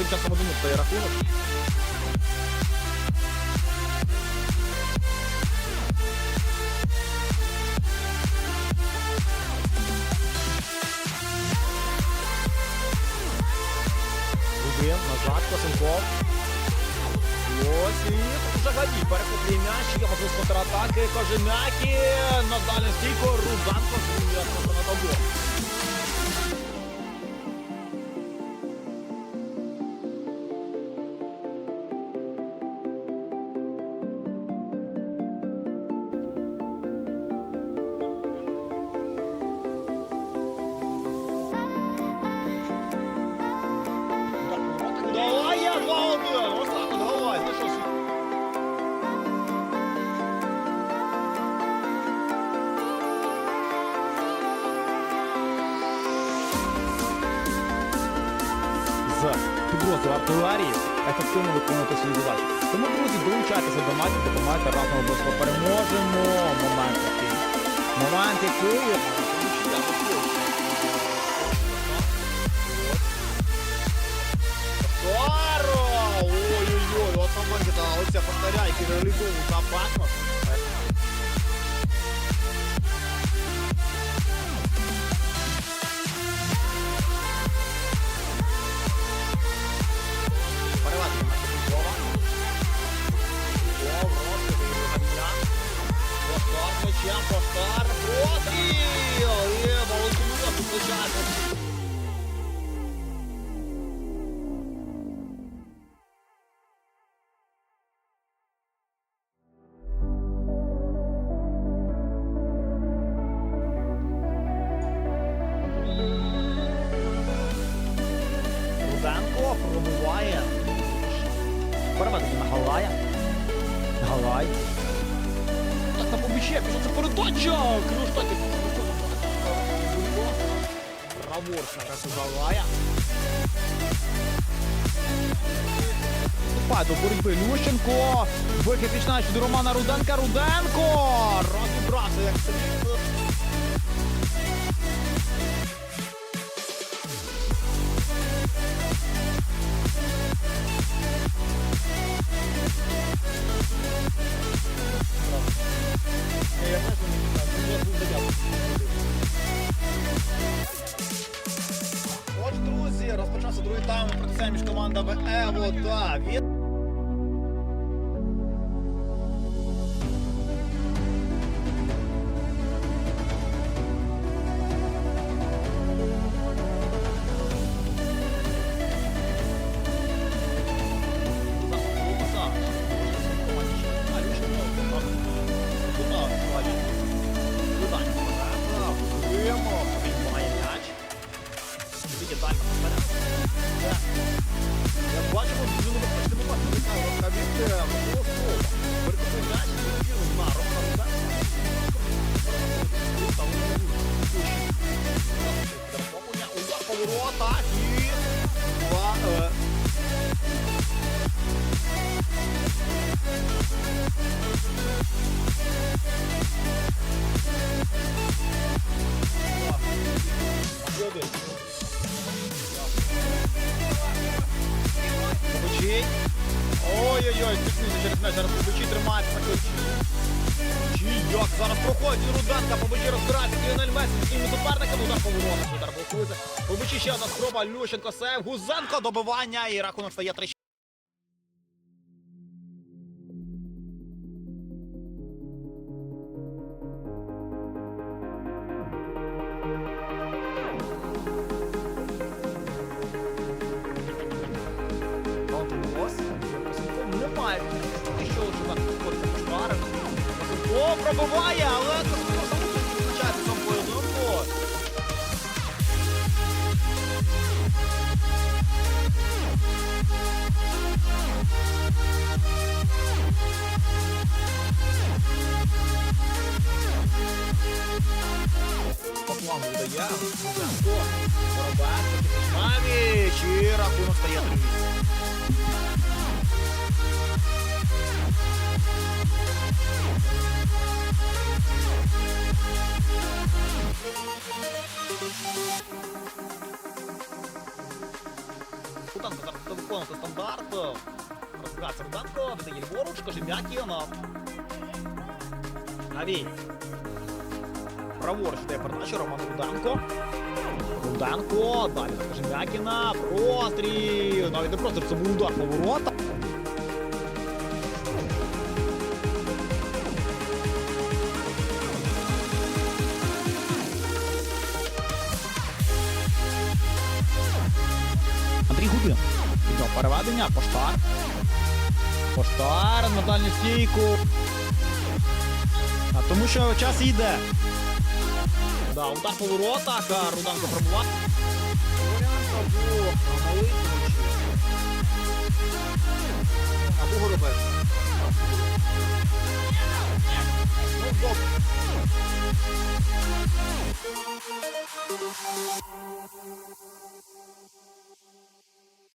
Тим часом один стає рахунок. Рубин, назад, Косенков. Ось і взагалі перехоплює м'яч, є можливість контратаки, Кожем'які, на дальню стійку, Рузанко, просто на добу. Підрозділу артилерії ефективно виконувати свої задачі. Тому, друзі, долучайтеся до матчів, допомагайте разом обов'язково переможемо. Момент який. Момент який. Ой-ой-ой, от моменті, та оця повторяйки реалізовують за Батман. Галая. Галай. Так на побіче, пішов це передача! Криштаки. Праворуч на красу Галая. Вступає до боротьби Лющенко. Вихід починає до Романа Руденка. Руденко! Розібрався, як це. Друзі, розпочався другий тайм це між командами Ево та Від. Ой-ой-ой, стикнувся через м'яч. Зараз побичий тримається як зараз проходить Руденка, побичий розбирається. Ліонель Месі з своїми суперниками. Удар поворота. Удар блокується. Побичий ще одна спроба. Лющенко сейв. Гузенко добивання. І рахунок стає 3 Косенков немає. Ти що вже так підходиться поштарик. Косенков пробиває, але Косенков саме визначається в цьому поєдинку. Поклам видає. Гузенко. Воробець. Мавіч. І рахунок стає 3 Кутанко зараз виконувати стандарт. Розбигається Руденко, додає ліворуч, Кожем'якін. Навій. Праворуч йде передача Роман Руденко. Руденко, далі на Кожем'якіна, простріл. Навіть не простріл, це був удар по ворота. Губін. Підняв переведення, поштар. Поштар на дальню стійку. А тому що час йде. Да, удар по воротах, а Руданко пробував. Варіант або малий Або Горобець. Ну, добре.